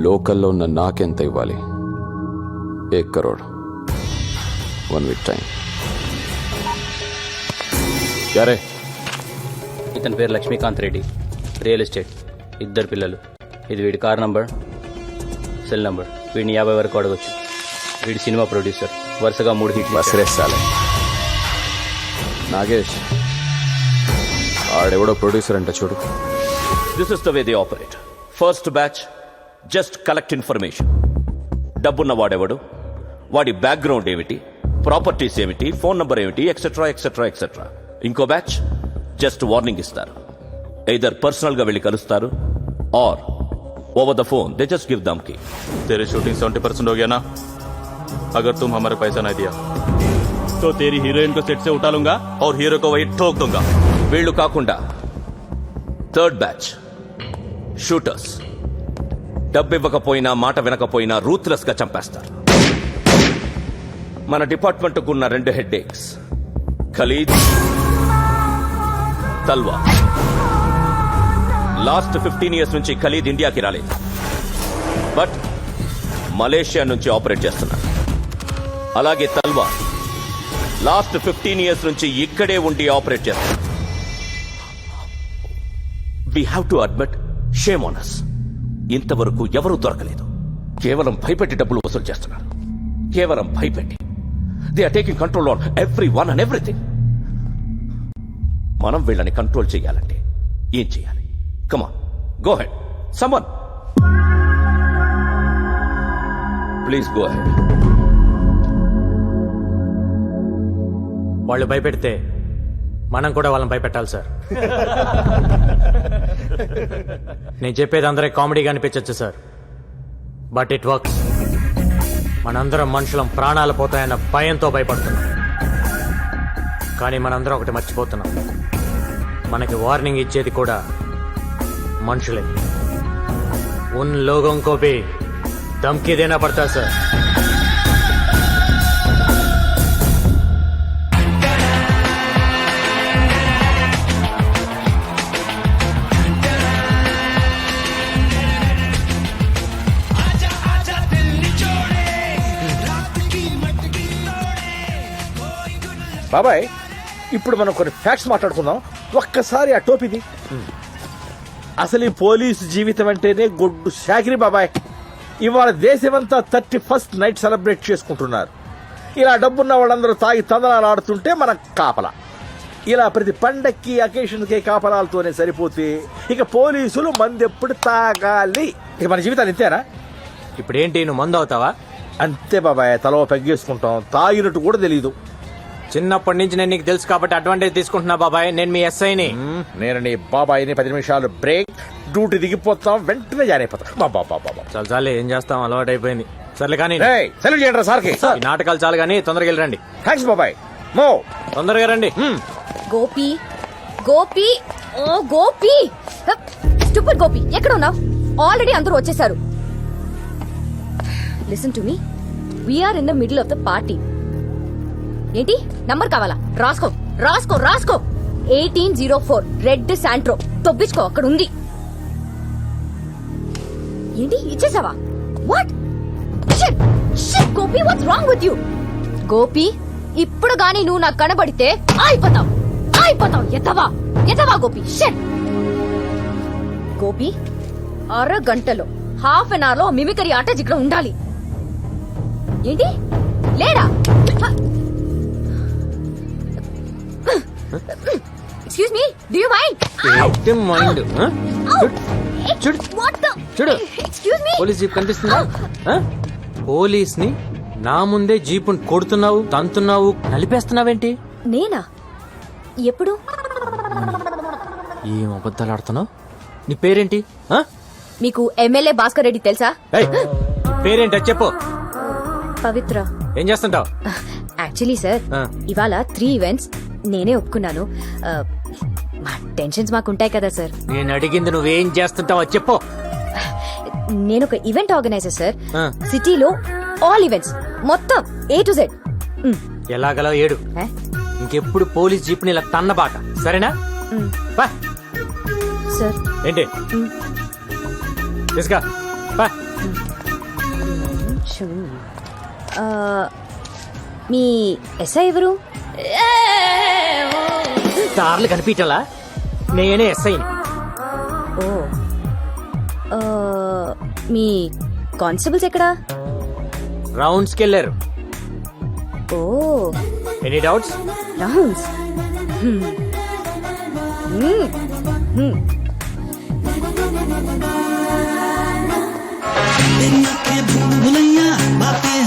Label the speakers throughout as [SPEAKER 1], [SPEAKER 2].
[SPEAKER 1] లోకల్లో ఉన్న నాకెంత ఇవ్వాలి? ఏక్ కరోడ్. వన్ వీక్ టైం యారే.
[SPEAKER 2] ఇతని పేరు లక్ష్మీకాంత్ రెడ్డి. Real estate. ఇద్దరు పిల్లలు. ఇది వీడి కార్ నంబర్ సెల్ నంబర్. వీడిని యాభై వరకు అడగొచ్చు. వీడి సినిమా ప్రొడ్యూసర్. వరుసగా మూడు హిట్లు ఇచ్చాడు.
[SPEAKER 1] బసరే సాలే. నాగేష్ ఆడెవడో ప్రొడ్యూసర్ అంట చూడు.
[SPEAKER 3] This is the way they operate first batch just collect information డబ్బున్న వాడెవడు వాడి బ్యాక్గ్రౌండ్ ఏమిటి ప్రాపర్టీస్ ఏమిటి ఫోన్ నంబర్ ఏమిటి ఎక్సెట్రా ఎక్సెట్రా ఎక్సెట్రా ఇంకో బ్యాచ్ జస్ట్ వార్నింగ్ ఇస్తారు ఎయిదర్ పర్సనల్ గా వెళ్ళి కలుస్తారు or over the phone they just give them కి
[SPEAKER 4] तेरी शूटिंग सेवेंटी परसेंट हो गया ना अगर तुम हमारे पैसा नहीं दिया तो तेरी हीरोइन को सेट से उठा लूंगा और हीरो को वही ठोक दूंगा
[SPEAKER 3] వీళ్ళు కాకుండా థర్డ్ బ్యాచ్ షూటర్స్ డబ్బు ఇవ్వకపోయినా మాట వినకపోయినా రూత్లెస్గా చంపేస్తారు. మన డిపార్ట్మెంట్ ఉన్న రెండు headaches Khalid Talwa. Last fifteen years నుంచి ఖలీద్ ఇండియాకి రాలేదు. బట్ మలేషియా నుంచి ఆపరేట్ చేస్తున్నారు. అలాగే తల్వా లాస్ట్ ఫిఫ్టీన్ ఇయర్స్ నుంచి ఇక్కడే ఉండి ఆపరేట్ చేస్తున్నారు. We have to admit shame on us ఇంతవరకు ఎవరూ దొరకలేదు. కేవలం భయపెట్టి డబ్బులు వసూలు చేస్తున్నారు. కేవలం భయపెట్టి. They are taking control on every one and everything మనం వీళ్ళని కంట్రోల్ చేయాలంటే ఏం చేయాలి? కమా go ahead summon please go ahead
[SPEAKER 5] వాళ్ళు భయపెడితే మనం కూడా వాళ్ళని భయపెట్టాలి సార్. నేను చెప్పేది అందరికి కామెడీగా అనిపించచ్చు సార్. బట్ ఇట్ వర్క్స్ మనందరం మనుషులం ప్రాణాలు పోతాయన్న భయంతో భయపడుతున్నాం. కానీ మనందరం ఒకటి మర్చిపోతున్నాం. మనకి వార్నింగ్ ఇచ్చేది కూడా మనుషులే. ఉన్ లోగం కోపి దమ్కి దేనా పడతా సార్?
[SPEAKER 6] బాబాయ్ ఇప్పుడు మనం కొన్ని ఫ్యాక్ట్స్ మాట్లాడుకుందాం. ఒక్కసారి ఆ టోపీది. అసలు ఈ పోలీసు జీవితం అంటేనే గొడ్డు శాకిరి బాబాయ్. ఇవాళ దేశమంతా థర్టీ ఫస్ట్ నైట్ సెలబ్రేట్ చేసుకుంటున్నారు. ఇలా డబ్బున్న వాళ్ళందరూ తాగి తందనాలు ఆడుతుంటే మన కాపలా. ఇలా ప్రతి పండక్కి అకేషన్కి కాపలాలతోనే సరిపోతే ఇక పోలీసులు మందెప్పుడు తాగాలి. ఇక మన జీవితాలు ఇంతేనా?
[SPEAKER 5] ఇప్పుడు ఏంటి నువ్వు మందు అవుతావా
[SPEAKER 6] అంతే బాబాయ్ తలో పెగ్గేసుకుంటాం. తాగినట్టు కూడా తెలియదు
[SPEAKER 5] చిన్నప్పటి నుంచి నేను నీకు తెలుసు కాబట్టి అడ్వాంటేజ్ తీసుకుంటున్నా బాబాయ్. నేను మీ ఎస్ఐని
[SPEAKER 6] నేను నీ బాబాయిని పది నిమిషాలు బ్రేక్ డ్యూటీ దిగిపోతాం వెంటనే జాయిన్ అయిపోతాం. బాబా బాబా
[SPEAKER 5] చాలా చాలే ఏం చేస్తాం? అలవాటు అయిపోయింది. సర్లే కానీ
[SPEAKER 6] సెలవు చేయండి సార్కి.
[SPEAKER 5] ఈ నాటకాలు చాలు కానీ తొందరగా వెళ్ళండి
[SPEAKER 6] థ్యాంక్స్ బాబాయ్. మో.
[SPEAKER 5] తొందరగా రండి.
[SPEAKER 7] గోపి గోపి ఓ గోపి. స్టూపిడ్ గోపి ఎక్కడ ఉన్నావు? ఆల్రెడీ అందరూ వచ్చేసారు. Listen to me we're in the middle of the party ఏంటి? నంబర్ కావాలా? రాసుకో రాసుకో రాసుకో. Eighteen zero four red Santro. తొబ్బించుకో అక్కడ ఉంది ఏంటి? ఇచ్చేసావా? What shit shit Gopi what's wrong with you Gopi ఇప్పుడు గాని నువ్వు నాకు కనబడితే ఆగిపోతావు. ఆగిపోతావు. ఎత్తవా ఎత్తవా గోపి? షిట్ గోపి అరగంటలో హాఫ్ అన్ అవర్లో మిమికరీ ఆట ఇక్కడ ఉండాలి. ఏంటి? లేడా? Excuse me do you
[SPEAKER 5] mind mind, huh? చూడు. చూడు. చూడు.
[SPEAKER 7] ఎక్స్క్యూజ్ మీ
[SPEAKER 5] పోలీస్ జీప్ కనిపిస్తుందా? పోలీస్ని నా ముందే జీపుని కొడుతున్నావు తంతున్నావు నలిపేస్తున్నావేంటి?
[SPEAKER 7] నేనా? ఎప్పుడు?
[SPEAKER 5] ఏం అబద్ధాలు ఆడుతున్నావు? నీ పేరేంటి?
[SPEAKER 7] మీకు ఎమ్మెల్యే భాస్కర్ రెడ్డి తెలుసా?
[SPEAKER 5] పేరేంటి? చెప్పు.
[SPEAKER 7] పవిత్ర.
[SPEAKER 5] ఏం చేస్తుంటావు?
[SPEAKER 7] Actually
[SPEAKER 5] sir.
[SPEAKER 7] ఇవాళ త్రీ ఈవెంట్స్ నేనే ఒప్పుకున్నాను. మా టెన్షన్స్ మాకు ఉంటాయి కదా సార్.
[SPEAKER 5] నేను అడిగింది నువ్వేం చేస్తుంటావో చెప్పు.
[SPEAKER 7] నేను ఒక ఈవెంట్ ఆర్గనైజర్ సార్. సిటీలో ఆల్ ఈవెంట్స్ మొత్తం ఏ టు జెడ్
[SPEAKER 5] ఎలాగలా ఏడు. ఇంకెప్పుడు పోలీస్ జీప్ని ఇలా తన్నబాక. సరేనా? బా
[SPEAKER 7] సార్.
[SPEAKER 5] ఏంటి? తీసుకా.
[SPEAKER 7] ఆ, మీ ఎస్ఐ ఎవరు?
[SPEAKER 5] తార్లు కనిపించాలా? నేనే ఎస్ఐ.
[SPEAKER 7] ఓ. మీ కానిస్టేబుల్స్ ఎక్కడా?
[SPEAKER 5] రౌండ్స్ కెళ్ళారు.
[SPEAKER 7] ఓ.
[SPEAKER 5] ఎనీ డౌట్స్
[SPEAKER 7] రౌండ్స్
[SPEAKER 8] భూమి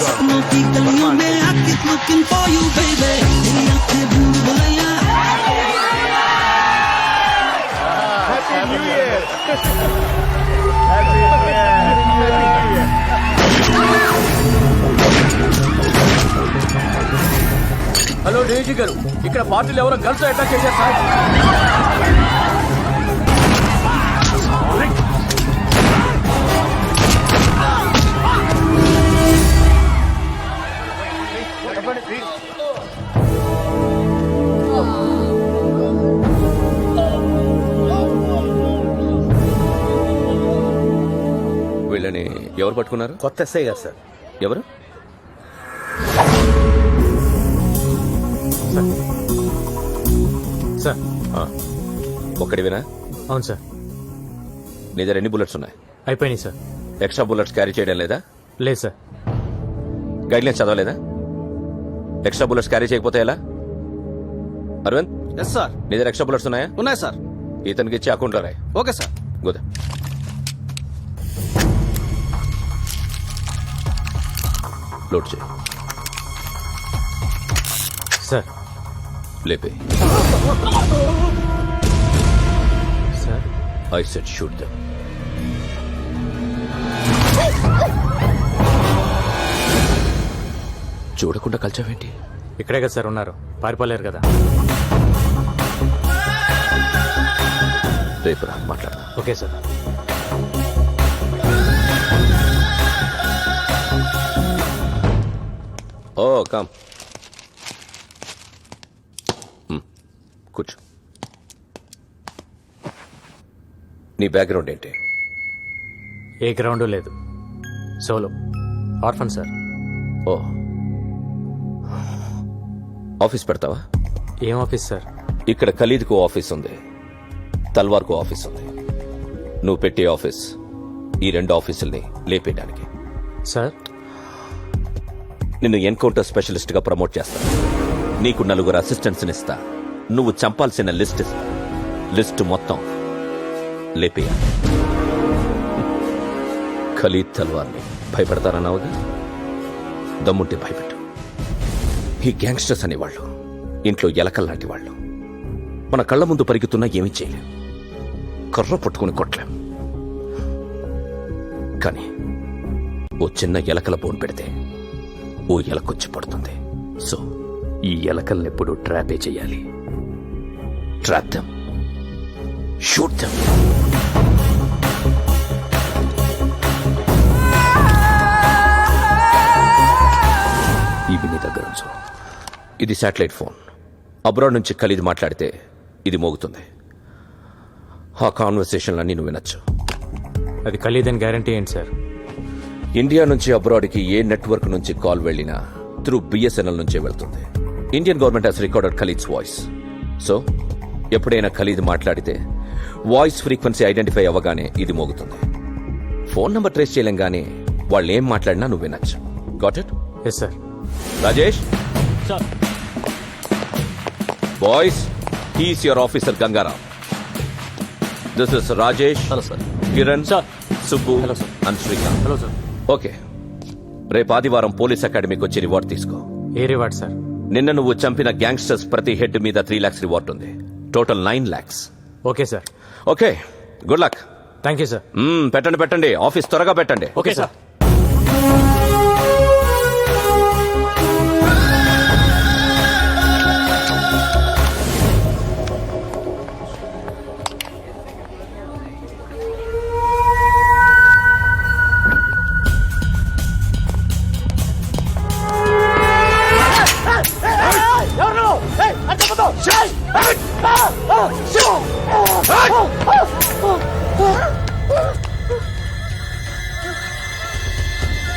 [SPEAKER 8] सपनों की गलियों में I keep looking for you baby तेरी आंखें भूल भुलैया
[SPEAKER 6] హలో డీజీ గారు ఇక్కడ పార్టీలు ఎవరో గర్ల్స్ అటాక్ చేశారు సార్
[SPEAKER 3] వీళ్ళని ఎవరు పట్టుకున్నారు?
[SPEAKER 6] కొత్త ఎస్ఐ గారు సార్.
[SPEAKER 3] ఎవరు?
[SPEAKER 5] సార్.
[SPEAKER 3] ఒక్కడివినా?
[SPEAKER 5] అవును సార్.
[SPEAKER 3] నీ దగ్గర ఎన్ని బుల్లెట్స్ ఉన్నాయి?
[SPEAKER 5] అయిపోయినాయి సార్.
[SPEAKER 3] ఎక్స్ట్రా బుల్లెట్స్ క్యారీ చేయడం లేదా?
[SPEAKER 5] లేదు సార్.
[SPEAKER 3] గైడ్ లైన్స్ చదవలేదా? ఎక్స్ట్రా బుల్లెట్స్ క్యారీ చేయకపోతే ఎలా? అరవింద్?
[SPEAKER 9] ఎస్ సార్
[SPEAKER 3] నీ దగ్గర ఎక్స్ట్రా బుల్లెట్స్ ఉన్నాయా?
[SPEAKER 9] ఉన్నాయి సార్
[SPEAKER 3] ఇతనికి ఇచ్చి అకౌంట్లో రాయి.
[SPEAKER 9] ఓకే సార్
[SPEAKER 3] గుద. లోడ్ చేయి.
[SPEAKER 5] సార్.
[SPEAKER 3] లేపే.
[SPEAKER 5] Sir.
[SPEAKER 3] I said shoot them చూడకుండా కలిచావేంటి?
[SPEAKER 5] ఇక్కడే కదా సార్ ఉన్నారు. పారిపోలేరు కదా.
[SPEAKER 3] రేపు రా మాట్లాడదాం.
[SPEAKER 5] Okay sir.
[SPEAKER 3] ఓ కమ్ Hmm. కూర్చో. నీ బ్యాక్గ్రౌండ్ ఏంటి?
[SPEAKER 5] ఏ గ్రౌండ్ లేదు. సోలో. Orphan sir.
[SPEAKER 3] ఓ. ఆఫీస్ పెడతావా?
[SPEAKER 5] ఏం ఆఫీస్ సార్?
[SPEAKER 3] ఇక్కడ ఖలీద్కు ఆఫీస్ ఉంది. తల్వార్కు ఆఫీస్ ఉంది. నువ్వు పెట్టే ఆఫీస్ ఈ రెండు ఆఫీసుల్ని లేపేయడానికి.
[SPEAKER 5] సార్
[SPEAKER 3] నిన్ను ఎన్కౌంటర్ స్పెషలిస్ట్గా ప్రమోట్ చేస్తా. నీకు నలుగురు అసిస్టెంట్స్ ఇస్తా నువ్వు చంపాల్సిన లిస్ట్ ఇస్తా. లిస్ట్ మొత్తం లేపేయ. ఖలీద్ తల్వార్ని భయపెడతారన్నావుగా దమ్ముంటే భయపెట్టు. ఈ గ్యాంగ్స్టర్స్ అనేవాళ్ళు ఇంట్లో ఎలకల్లాంటి వాళ్ళు. మన కళ్ళ ముందు పరిగెత్తున్నా ఏమీ చేయలేం. కర్ర పట్టుకుని కొట్టలేం. కానీ ఓ చిన్న ఎలకల బోన్ పెడితే ఓ ఎలకొచ్చి పడుతుంది. సో ఈ ఎలకల్ని ఎప్పుడు ట్రాపే చేయాలి? Trap them. Shoot them. ఇవి నీ దగ్గర ఉంచు. ఇది శాటిలైట్ ఫోన్. అబ్రాడ్ నుంచి ఖలీద్ మాట్లాడితే ఇది మోగుతుంది. ఆ కాన్వర్సేషన్లన్నీ నువ్వు వినొచ్చు
[SPEAKER 5] అది ఖలీదని గ్యారంటీ ఏంటి సార్?
[SPEAKER 3] ఇండియా నుంచి అబ్రాడ్కి ఏ నెట్వర్క్ నుంచి కాల్ వెళ్ళినా త్రూ బిఎస్ఎన్ఎల్ నుంచే వెళ్తుంది. Indian government has recorded Khalid's voice so ఎప్పుడైనా ఖలీద్ మాట్లాడితే వాయిస్ ఫ్రీక్వెన్సీ ఐడెంటిఫై అవ్వగానే ఇది మోగుతుంది. ఫోన్ నంబర్ ట్రేస్ చేయలేం గానీ వాళ్ళు ఏం మాట్లాడినా నువ్వు వినొచ్చు got it
[SPEAKER 5] yes sir
[SPEAKER 3] Rajesh? Boys he's your officer Gangaram this is Rajesh
[SPEAKER 2] hello sir
[SPEAKER 3] Kiran
[SPEAKER 2] sir.
[SPEAKER 3] Subbu
[SPEAKER 2] hello sir.
[SPEAKER 3] And Srikanth
[SPEAKER 5] hello sir
[SPEAKER 3] okay. రేపు ఆదివారం పోలీస్ అకాడమీకి వచ్చి రివార్డ్ తీసుకో.
[SPEAKER 5] ఏ రివార్డ్ సార్?
[SPEAKER 3] నిన్న నువ్వు చంపిన గ్యాంగ్స్టర్స్ ప్రతి హెడ్ మీద త్రీ లాక్స్ రివార్డ్ ఉంది. Total nine lakhs
[SPEAKER 5] okay sir.
[SPEAKER 3] Okay. Good luck
[SPEAKER 5] thank you sir
[SPEAKER 3] పెట్టండి పెట్టండి. ఆఫీస్ త్వరగా పెట్టండి.
[SPEAKER 5] Okay sir.